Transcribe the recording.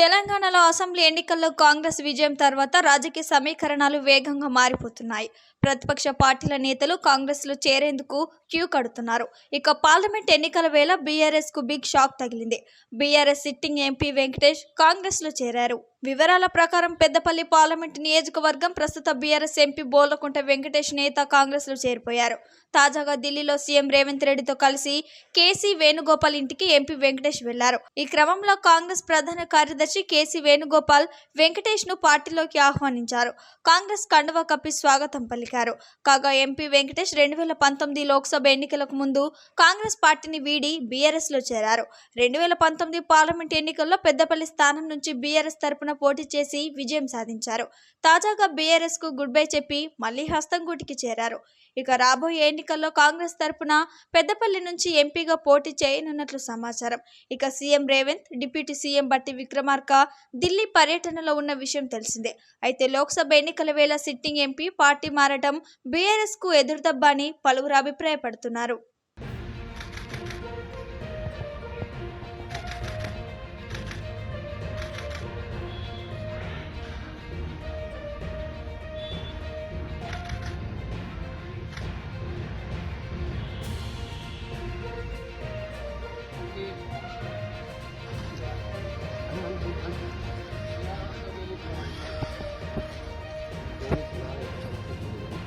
తెలంగాణలో అసెంబ్లీ ఎన్నికల్లో కాంగ్రెస్ విజయం తర్వాత రాజకీయ సమీకరణాలు వేగంగా మారిపోతున్నాయి. ప్రతిపక్ష పార్టీల నేతలు కాంగ్రెస్లో చేరేందుకు క్యూ కడుతున్నారు. ఇక పార్లమెంట్ ఎన్నికల వేళ బీఆర్ఎస్కు బిగ్ షాక్ తగిలింది. బీఆర్ఎస్ సిట్టింగ్ ఎంపీ వెంకటేష్ కాంగ్రెస్లో చేరారు. వివరాల ప్రకారం పెద్దపల్లి పార్లమెంట్ నియోజకవర్గం ప్రస్తుత బీఆర్ఎస్ ఎంపీ బోలకుంట వెంకటేష్ నేత కాంగ్రెస్లో చేరిపోయారు. తాజాగా ఢిల్లీలో సీఎం రేవంత్ రెడ్డితో కలిసి కేసీ వేణుగోపాల్ ఇంటికి ఎంపీ వెంకటేష్ వెళ్ళారు. ఈ క్రమంలో కాంగ్రెస్ ప్రధాన కార్యదర్శి కేసీ వేణుగోపాల్ వెంకటేష్ను పార్టీలోకి ఆహ్వానించారు. కాంగ్రెస్ కండువ కప్పి స్వాగతం పలికారు. కాగా ఎంపీ వెంకటేష్ రెండు వేల పంతొమ్మిది లోక్సభ ఎన్నికలకు ముందు కాంగ్రెస్ పార్టీని వీడి బీఆర్ఎస్లో చేరారు. రెండు వేల పంతొమ్మిది పార్లమెంట్ ఎన్నికల్లో పెద్దపల్లి స్థానం నుంచి బీఆర్ఎస్ తరపున పోటీ చేసి విజయం సాధించారు. తాజాగా బీఆర్ఎస్కు గుడ్ బై చెప్పి మళ్ళీ హస్తంగూటికి చేరారు. ఇక రాబోయే ఎన్నికల్లో కాంగ్రెస్ తరపున పెద్దపల్లి నుంచి ఎంపీగా పోటీ చేయనున్నట్లు సమాచారం. ఇక సీఎం రేవంత్ డిప్యూటీ సీఎం బట్టి విక్రమార్క ఢిల్లీ పర్యటనలో ఉన్న విషయం తెలిసిందే. అయితే లోక్సభ ఎన్నికల వేళ సిట్టింగ్ ఎంపీ పార్టీ మారటం బీఆర్ఎస్కు ఎదురుదబ్బా అని పలువురు అభిప్రాయపడుతున్నారు.